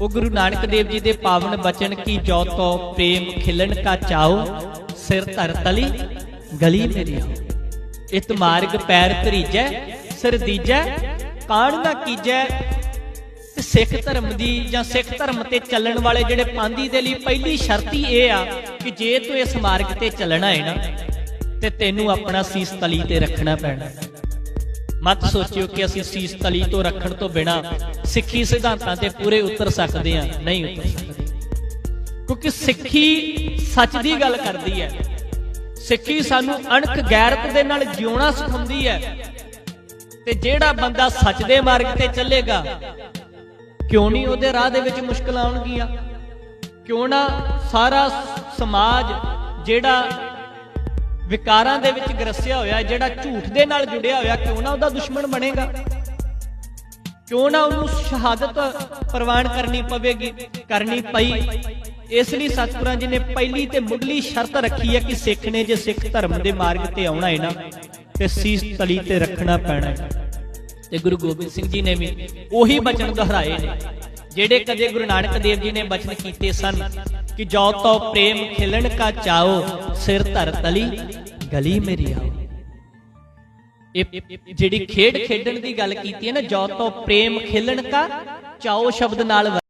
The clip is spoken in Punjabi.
ਉਹ ਗੁਰੂ ਨਾਨਕ ਦੇਵ ਜੀ ਦੇ ਪਾਵਨ ਬਚਨ ਕੀ ਜੋ ਤੋ ਪ੍ਰੇਮ ਖਿਲਣ ਕਾ ਚਾਓ ਸਿਰ ਧਰ ਤਲੀ, ਗਲੀ ਮੇਰੀ ਆਓ ਇਤ ਮਾਰਗ ਪੈਰ ਧਰੀਜੈ, ਸਿਰ ਦੀਜੈ, ਕਾਣ ਨਾ ਕੀਜੈ। ਤੇ ਸਿੱਖ ਧਰਮ ਦੀ ਜਾਂ ਸਿੱਖ ਧਰਮ ਤੇ ਚੱਲਣ ਵਾਲੇ ਜਿਹੜੇ ਪਾਂਦੀ ਦੇ ਲਈ ਪਹਿਲੀ ਸ਼ਰਤ ਹੀ ਇਹ ਆ ਕਿ ਜੇ ਤੂੰ ਇਸ ਮਾਰਗ ਤੇ ਚੱਲਣਾ ਹੈ ਨਾ, ਤੇ ਤੈਨੂੰ ਆਪਣਾ ਸੀਸ ਤਲੀ ਤੇ ਰੱਖਣਾ ਪੈਣਾ। ਮਤ ਸੋਚਿਓ ਕਿ ਅਸੀਂ ਸੀਸ ਤਲੀ ਤੋਂ ਰੱਖਣ ਤੋਂ ਬਿਨਾ ਸਿੱਖੀ ਸਿਧਾਂਤਾਂ ਤੇ ਪੂਰੇ ਉਤਰ ਸਕਦੇ ਹਾਂ, ਨਹੀਂ ਉਤਰ ਸਕਦੇ। ਕਿਉਂਕਿ ਸਿੱਖੀ ਸੱਚ ਦੀ ਗੱਲ ਕਰਦੀ ਹੈ। ਸਿੱਖੀ ਸਾਨੂੰ ਅਣਖ ਗੈਰਤ ਦੇ ਨਾਲ ਜਿਉਣਾ ਸਿਖਾਉਂਦੀ ਹੈ। ਤੇ ਜਿਹੜਾ ਬੰਦਾ ਸੱਚ ਦੇ ਮਾਰਗ ਤੇ ਚੱਲੇਗਾ, ਕਿਉਂ ਨਹੀਂ ਉਹਦੇ ਰਾਹ ਦੇ ਵਿੱਚ ਮੁਸ਼ਕਲਾਂ ਆਉਣਗੀਆਂ? ਕਿਉਂ ਨਾ ਸਾਰਾ ਸਮਾਜ ਜਿਹੜਾ ਵਿਕਾਰਾਂ ਦੇ ਵਿੱਚ ਗਰਸਿਆ ਹੋਇਆ ਜਿਹੜਾ ਝੂਠ ਦੇ ਨਾਲ ਜੁੜਿਆ ਹੋਇਆ, ਕਿਉਂ ਨਾ ਉਹਦਾ ਦੁਸ਼ਮਣ ਬਣੇਗਾ? ਕਿਉਂ ਨਾ ਉਹਨੂੰ ਸ਼ਹਾਦਤ ਪ੍ਰਵਾਨ ਕਰਨੀ ਪਵੇਗੀ, ਕਰਨੀ ਪਈ? ਇਸ ਲਈ ਸਤਿਗੁਰਾਂ ਜੀ ਨੇ ਪਹਿਲੀ ਤੇ ਮੁੱਢਲੀ ਸ਼ਰਤ ਰੱਖੀ ਹੈ ਕਿ ਸਿੱਖ ਨੇ ਜੇ ਸਿੱਖ ਧਰਮ ਦੇ ਮਾਰਗ ਤੇ ਆਉਣਾ ਹੈ ਨਾ, ਤੇ ਸੀਸ ਤਲੀ ਤੇ ਰੱਖਣਾ ਪੈਣਾ ਹੈ। ਤੇ ਗੁਰੂ ਗੋਬਿੰਦ ਸਿੰਘ ਜੀ ਨੇ ਵੀ ਉਹੀ ਬਚਨ ਦੁਹਰਾਏ ਨੇ, ਜਿਹੜੇ ਕਦੇ ਗੁਰੂ ਨਾਨਕ ਦੇਵ ਜੀ ਨੇ ਬਚਨ ਕੀਤੇ ਸਨ ਕਿ ਜੋ ਤੋ ਪ੍ਰੇਮ ਖਿਲਣ ਕਾ ਚਾਓ, ਸਿਰ ਧਰ ਤਲੀ, ਗਲੀ ਮੇਰੀ ਆਓ। ਇਹ ਜਿਹੜੀ ਖੇਡ ਖੇਡਣ ਦੀ ਗੱਲ ਕੀਤੀ ਹੈ ਨਾ, ਜੋ ਤੋ ਪ੍ਰੇਮ ਖਿਲਣ ਕਾ ਚਾਓ ਸ਼ਬਦ ਨਾਲ